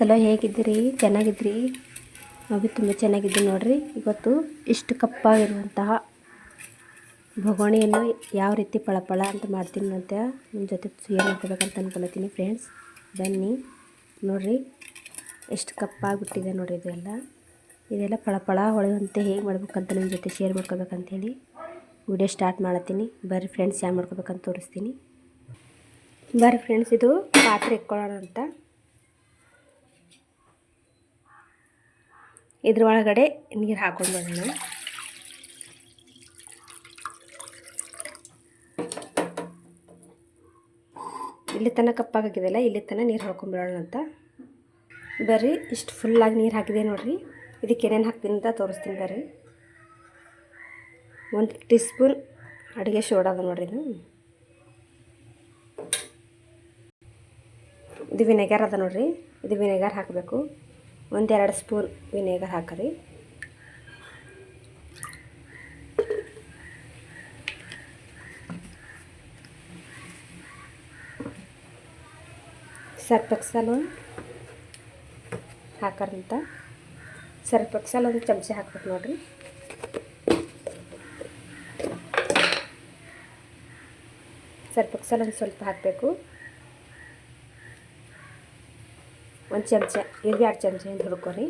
Hello, ಹೇಗಿದ್ದೀರಿ? ಚೆನ್ನಾಗಿದ್ರಿ ನಾವು ತುಂಬ ಚೆನ್ನಾಗಿದ್ದೀವಿ ನೋಡಿರಿ. ಇವತ್ತು ಇಷ್ಟು ಕಪ್ಪಾಗಿರುವಂತಹ ಬೊಗೋಣಿಯನ್ನು ಯಾವ ರೀತಿ ಪಳಪಳ ಅಂತ ಮಾಡ್ತೀನಿ ಅಂತ ನಿಮ್ಮ ಜೊತೆ ಶೇರ್ ಮಾಡ್ಕೋಬೇಕಂತ ಅಂದ್ಕೊಳ್ತೀನಿ ಫ್ರೆಂಡ್ಸ್ ಬನ್ನಿ. ನೋಡಿರಿ, ಎಷ್ಟು ಕಪ್ಪಾಗಿಬಿಟ್ಟಿದೆ ನೋಡಿರಿ ಇದೆಲ್ಲ. ಇದೆಲ್ಲ ಪಳಪಳ ಹೊಳೆಯುವಂತೆ ಹೇಗೆ ಮಾಡ್ಬೇಕಂತ ನಿಮ್ಮ ಜೊತೆ ಶೇರ್ ಮಾಡ್ಕೋಬೇಕಂತೇಳಿ ವಿಡಿಯೋ ಸ್ಟಾರ್ಟ್ ಮಾಡತ್ತೀನಿ ಬರ್ರಿ ಫ್ರೆಂಡ್ಸ್ ಯಾವ ಮಾಡ್ಕೋಬೇಕಂತ ತೋರಿಸ್ತೀನಿ. ಬರ್ರಿ ಫ್ರೆಂಡ್ಸ್ ಇದು ಪಾತ್ರೆ ಇಟ್ಕೊಳ್ಳೋಣ ಅಂತ. ಇದ್ರ ಒಳಗಡೆ ನೀರು ಹಾಕೊಂಡು ಬರೋಣ. ಇಲ್ಲಿ ತನಕ ಕಪ್ಪಾಗಿದೆಯಲ್ಲ, ಇಲ್ಲಿ ತನಕ ನೀರು ಹಾಕೊಂಡ್ಬಿಡೋಣ ಅಂತ. ಬರ್ರಿ, ಇಷ್ಟು ಫುಲ್ಲಾಗಿ ನೀರು ಹಾಕಿದೆ ನೋಡಿರಿ. ಇದಕ್ಕೆ ಏನೇನು ಹಾಕ್ತೀನಿ ಅಂತ ತೋರಿಸ್ತೀನಿ ಬರ್ರಿ. ಒಂದು ಟೀ ಸ್ಪೂನ್ ಅಡುಗೆ ಸೋಡಾ ಅದ ನೋಡ್ರಿ ಇದು. ಇದು ವಿನೆಗರ್ ಅದ ನೋಡ್ರಿ. ಇದು ವಿನೆಗರ್ ಹಾಕಬೇಕು. ಒಂದೆರಡು ಸ್ಪೂನ್ ವಿನೆಗರ್ ಹಾಕ್ರಿ. ಸರ್ಪ್ ಎಕ್ಸಲ್ ಹಾಕರಂತ. ಸರ್ಪ್ ಎಕ್ಸಲ್ ಒಂದು ಚಮಚ ಹಾಕ್ಬೇಕು ನೋಡ್ರಿ. ಸರ್ಪ್ ಎಕ್ಸಲ್ ಒಂದು ಸ್ವಲ್ಪ ಹಾಕಬೇಕು. ಒಂದು ಚಮಚ ಇದು ಎರಡು ಚಮಚ ಅಂತ ಹುಡ್ಕೊರಿ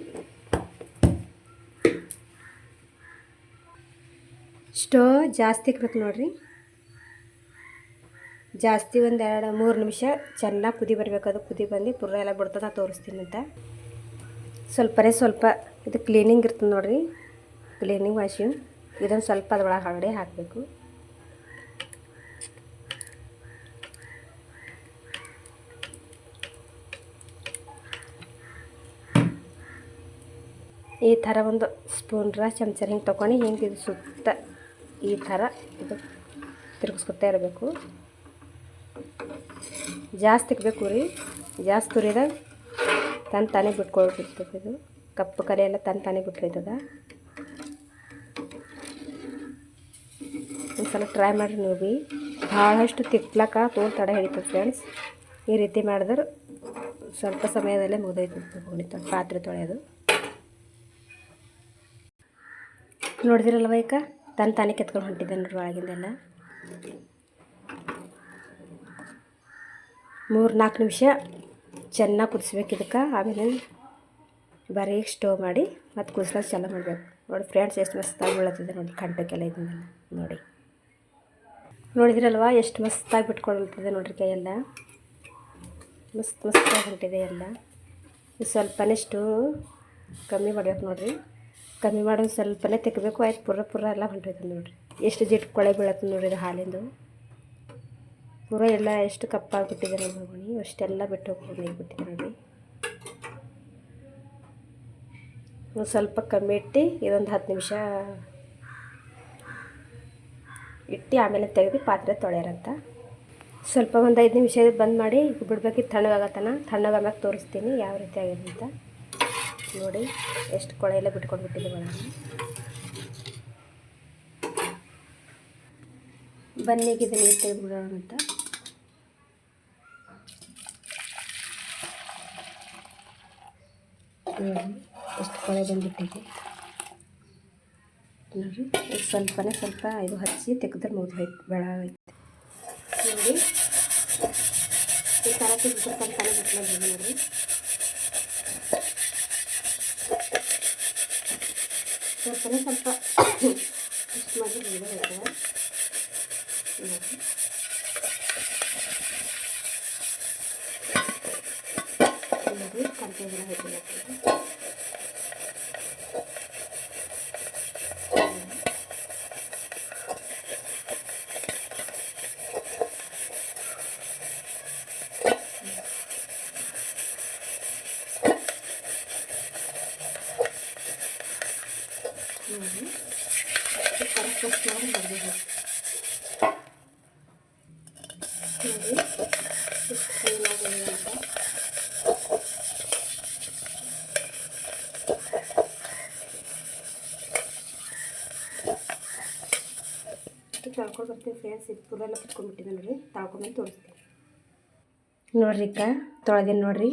ಸ್ಟವ್ ಜಾಸ್ತಿ ಇಕ್ಬೇಕು ನೋಡ್ರಿ. ಜಾಸ್ತಿ ಒಂದು ಎರಡು, ಮೂರು ನಿಮಿಷ ಚೆನ್ನಾಗಿ ಕುದಿ ಬರಬೇಕು. ಅದು ಕುದಿ ಬಂದು ಪುರ ಎಲ್ಲ ಬಿಡ್ತದೆ ತೋರಿಸ್ತೀನಿ ಅಂತ. ಸ್ವಲ್ಪನೇ ಸ್ವಲ್ಪ ಇದು ಕ್ಲೀನಿಂಗ್ ಇರ್ತದೆ ನೋಡ್ರಿ. ಕ್ಲೀನಿಂಗ್ ವಾಷಿಂಗ್ ಇದನ್ನು ಸ್ವಲ್ಪ ಅದ್ರೊಳಗೆ ಹಾಕಬೇಕು. ಈ ಥರ ಒಂದು ಸ್ಪೂನ್ರ ಚಮಚ ಹಿಂಗೆ ತೊಗೊಂಡು ಹಿಂಗೆ ಇದು ಸುತ್ತ ಈ ಥರ ಇದು ತಿರುಗಿಸ್ಕೊತಾ ಇರಬೇಕು. ಜಾಸ್ತಿ ಇಕ್ಬೇಕು ರೀ. ಜಾಸ್ತಿ ತುರಿದಾಗ ತನ್ನ ತಾನೇ ಬಿಟ್ಕೊಳ್ಬಿಡ್ತದೆ ಇದು. ಕಪ್ಪು ಕಲೆ ಎಲ್ಲ ತನ್ನ ತಾನೇ ಬಿಟ್ಕೊಯ್ತದ ಒಂದು ಸಲ ಟ್ರೈ ಮಾಡಿರಿ ನೀವು ಬಿ ಭಾಳಷ್ಟು ತಿಕ್ಲಕ್ಕ ತೋಲ್ ತಡ ಹಿಡಿತದೆ ಫ್ರೆಂಡ್ಸ್ ಈ ರೀತಿ ಮಾಡಿದ್ರೆ ಸ್ವಲ್ಪ ಸಮಯದಲ್ಲೇ ಮುಗಿದೈತದೆ ಪಾತ್ರೆ ತೊಳೆಯೋದು. ನೋಡಿದಿರಲ್ವ ಈಗ? ತನ್ನ ತಾನೇ ಕೆತ್ಕೊಂಡು ಹೊಂಟಿದ್ದೆ ನೋಡ್ರಿ ಒಳಗಿಂದೆಲ್ಲ. ಮೂರು ನಾಲ್ಕು ನಿಮಿಷ ಚೆನ್ನಾಗಿ ಕುದಿಸ್ಬೇಕು ಇದಕ್ಕೆ. ಆಮೇಲೆ ಬರೀ ಸ್ಟೋವ್ ಮಾಡಿ ಮತ್ತು ಕುದಿಸ್ಲಾಕ ಚಾಲು ಮಾಡಬೇಕು. ನೋಡಿ ಫ್ರೆಂಡ್ಸ್ ಎಷ್ಟು ಮಸ್ತಾಗಿ ಬೀಳತ್ತಿದೆ ನೋಡಿ ಕಂಟಕ್ಕೆಲ್ಲ ಇದನ್ನೆಲ್ಲ ನೋಡಿ. ನೋಡಿದಿರಲ್ವ ಎಷ್ಟು ಮಸ್ತಾಗಿ ಬಿಟ್ಕೊಳ್ತದೆ ನೋಡ್ರಿ ಕೈಯೆಲ್ಲ. ಮಸ್ತ್ ಮಸ್ತಾಗಿ ಹೊಂಟಿದೆ ಎಲ್ಲ. ಸ್ವಲ್ಪನೇ ಕಮ್ಮಿ ಮಾಡ್ಬೇಕು ನೋಡಿರಿ. ಕಮ್ಮಿ ಮಾಡೋದು ಸ್ವಲ್ಪನೇ ತೆಗಬೇಕು. ಆಯ್ತು ಪುರ ಪುರ ಎಲ್ಲ ಹೊಂಟೈತೆ ನೋಡಿರಿ. ಎಷ್ಟು ಜಿಟ್ ಕೊಳೆ ಬೀಳತ್ತೆ ನೋಡಿರಿ ಹಾಲಿಂದು. ಪೂರ ಎಲ್ಲ ಎಷ್ಟು ಕಪ್ಪಾಗಿಬಿಟ್ಟಿದೆ ನಮ್ಮ ಅಷ್ಟೆಲ್ಲ ಬಿಟ್ಟು ಹೋಗಿಬಿಟ್ಟಿದೆ ನೋಡಿ ಸ್ವಲ್ಪ ಕಮ್ಮಿ ಇಟ್ಟು ಇದೊಂದು ಹತ್ತು ನಿಮಿಷ ಇಟ್ಟು ಆಮೇಲೆ ತೆಗೆದು ಪಾತ್ರೆ ತೊಳೆಯರಂತ. ಸ್ವಲ್ಪ ಒಂದು ಐದು ನಿಮಿಷ ಬಂದ್ ಮಾಡಿ ಬಿಡ್ಬೇಕಿತ್ತು ತಣ್ಣಗಾಗತ್ತನ ತಣ್ಣಗಾಗ ತೋರಿಸ್ತೀನಿ ಯಾವ ರೀತಿ ಆಗಿದೆ ಅಂತ. ನೋಡಿ ಎಷ್ಟು ಕೊಳೆ ಎಲ್ಲ ಬಿಟ್ಕೊಂಡು ಬಿಟ್ಟಿದ್ದೀವಿ ಒಳಗೆ ಬನ್ನಿಗೆ ನೀರು ತೆಗೆದುಬಿಡೋಣ ಅಂತ. ಎಷ್ಟು ಕೊಳೆ ಬಂದುಬಿಟ್ಟಿದೆ. ನೋಡಿರಿ ಇದು ಸ್ವಲ್ಪನೇ ಸ್ವಲ್ಪ ಇದು ಹಚ್ಚಿ ತೆಗೆದ್ರೆ ಬೆಳ ಆಯ್ತು ನೋಡಿ, ಈ ಥರ ತೆಗೆದ್ರೆ ಸ್ವಲ್ಪನೇ ಸ್ವಲ್ಪನೇ ಸ್ವಲ್ಪ ಇಷ್ಟು ಮಾಡಿ ಬಿಡೋದು ನೋಡಿ ನೋಡಿ ಮಾಡಿ ಬರಬೇಕು ನೋಡಿ ಎಷ್ಟು ಕ್ಲೀನಾಗಿದೆ ಅಂತ ಇಷ್ಟು ತೊಳ್ಕೊಂಡು ಬರ್ತೀನಿ ಫ್ರೆಂಡ್ಸ್ ಇದು ಪೂರ ಎಲ್ಲ ನೋಡಿರಿ ತೋರಿಸ್ತೀನಿ ಅಕ್ಕ, ತೊಳೆದೀನಿ ನೋಡ್ರಿ.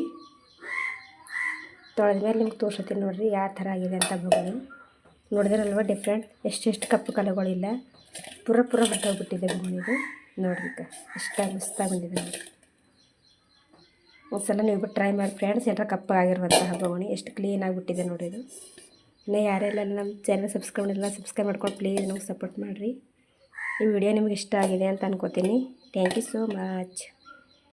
ತೊಳೆದ ಮೇಲೆ ನಿಮ್ಗೆ ತೋರ್ಸತ್ತೀನಿ ನೋಡಿರಿ, ಯಾವ ಥರ ಆಗಿದೆ ಅಂತ ಬೊಗಣಿ ನೋಡಿದ್ರಲ್ವ ಡಿಫ್ರೆಂಟ್ ಎಷ್ಟೆಷ್ಟು ಕಪ್ಪು ಕಲೆಗಳಿಲ್ಲ ಪೂರ ಪೂರ ಬಿಟ್ಟೋಗ್ಬಿಟ್ಟಿದೆ ಬೋನಿಗೆ ನೋಡಿರಿ ಈಗ ಎಷ್ಟಾಗಿ ಮಸ್ತಾಗಿ ಬಂದಿದೆ ನೋಡಿ. ಒಂದ್ಸಲ ನೀವು ಟ್ರೈ ಮಾಡಿ ಫ್ರೆಂಡ್ಸ್ ಏನಾರ ಕಪ್ಪಾಗಿರುವಂತಹ ಬೊಗಣಿ ಎಷ್ಟು ಕ್ಲೀನ್ ಆಗಿಬಿಟ್ಟಿದೆ ನೋಡಿ ಇದು. ಇನ್ನು ಯಾರೆಲ್ಲ ನಮ್ಮ ಚಾನಲ್ ಸಬ್ಸ್ಕ್ರೈಬ್ ಮಾಡಿಲ್ಲ ಸಬ್ಸ್ಕ್ರೈಬ್ ಮಾಡ್ಕೊಂಡು ಪ್ಲೀಸ್ ನಮ್ಗೆ ಸಪೋರ್ಟ್ ಮಾಡಿರಿ. ಈ ವಿಡಿಯೋ ನಿಮ್ಗೆ ಇಷ್ಟ ಆಗಿದೆ ಅಂತ ಅನ್ಕೋತೀನಿ. Thank you so much